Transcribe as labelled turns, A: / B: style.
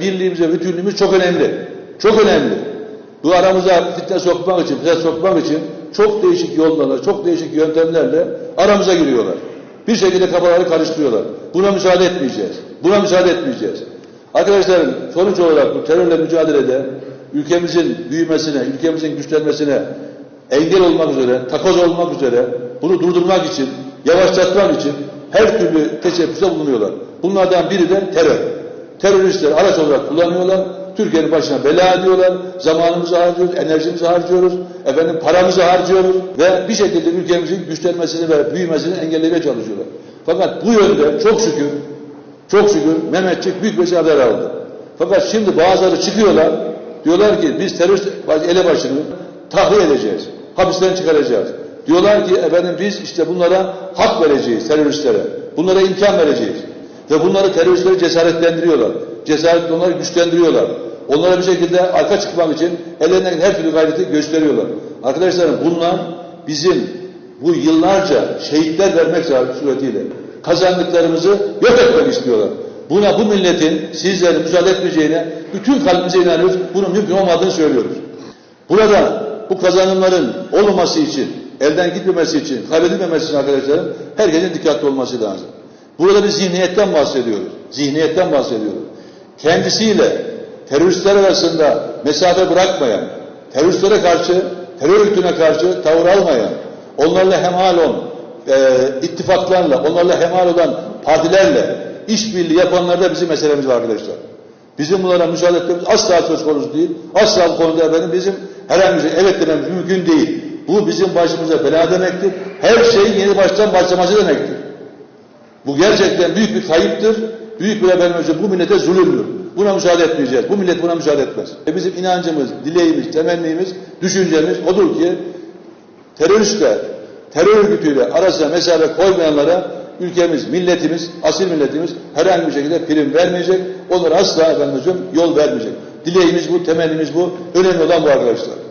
A: birliğimiz ve bütünlüğümüz çok önemli. Çok önemli. Bu aramıza fitne sokmak için, fitne sokmak için çok değişik yollarla, çok değişik yöntemlerle aramıza giriyorlar. Bir şekilde kafaları karıştırıyorlar. Buna müsaade etmeyeceğiz. Buna müsaade etmeyeceğiz. Arkadaşlarım sonuç olarak bu terörle mücadelede ülkemizin büyümesine, ülkemizin güçlenmesine engel olmak üzere, takoz olmak üzere bunu durdurmak için, yavaşlatmak için her türlü teşebbüste bulunuyorlar. Bunlardan biri de terör. Teröristler araç olarak kullanıyorlar. Türkiye'nin başına bela ediyorlar. Zamanımızı harcıyoruz, enerjimizi harcıyoruz, efendim paramızı harcıyoruz ve bir şekilde ülkemizin güçlenmesini ve büyümesini engellemeye çalışıyorlar. Fakat bu yönde çok şükür, çok şükür Mehmetçik büyük bir haber aldı. Fakat şimdi bazıları çıkıyorlar, diyorlar ki biz terörist elebaşını tahliye edeceğiz, hapisten çıkaracağız. Diyorlar ki efendim biz işte bunlara hak vereceğiz teröristlere, bunlara imkan vereceğiz. Ve bunları teröristleri cesaretlendiriyorlar. Cesaret onları güçlendiriyorlar. Onlara bir şekilde arka çıkmak için ellerinden her türlü gayreti gösteriyorlar. Arkadaşlarım bunlar bizim bu yıllarca şehitler vermek suretiyle kazandıklarımızı yok etmek istiyorlar. Buna bu milletin sizlerin müsaade etmeyeceğine bütün kalbimize inanıyoruz. Bunun mümkün olmadığını söylüyoruz. Burada bu kazanımların olmaması için, elden gitmemesi için, kaybedilmemesi için arkadaşlarım herkesin dikkatli olması lazım. Burada bir zihniyetten bahsediyoruz. Zihniyetten bahsediyoruz. Kendisiyle teröristler arasında mesafe bırakmayan, teröristlere karşı, terör örgütüne karşı tavır almayan, onlarla hemhal olan, e, ittifaklarla, onlarla hemhal olan partilerle işbirliği yapanlarda bizim meselemiz var arkadaşlar. Bizim bunlara müsaade etmemiz asla söz konusu değil. Asla bu konuda efendim bizim herhangi bir şey evet dememiz mümkün değil. Bu bizim başımıza bela demektir. Her şeyin yeni baştan başlaması demektir. Bu gerçekten büyük bir kayıptır. Büyük bir efendim bu millete zulümdür. Buna müsaade etmeyeceğiz. Bu millet buna müsaade etmez. E bizim inancımız, dileğimiz, temennimiz, düşüncemiz odur ki teröristle, terör örgütüyle arasına mesafe koymayanlara ülkemiz, milletimiz, asil milletimiz herhangi bir şekilde prim vermeyecek. Onlara asla efendim yol vermeyecek. Dileğimiz bu, temennimiz bu. Önemli olan bu arkadaşlar.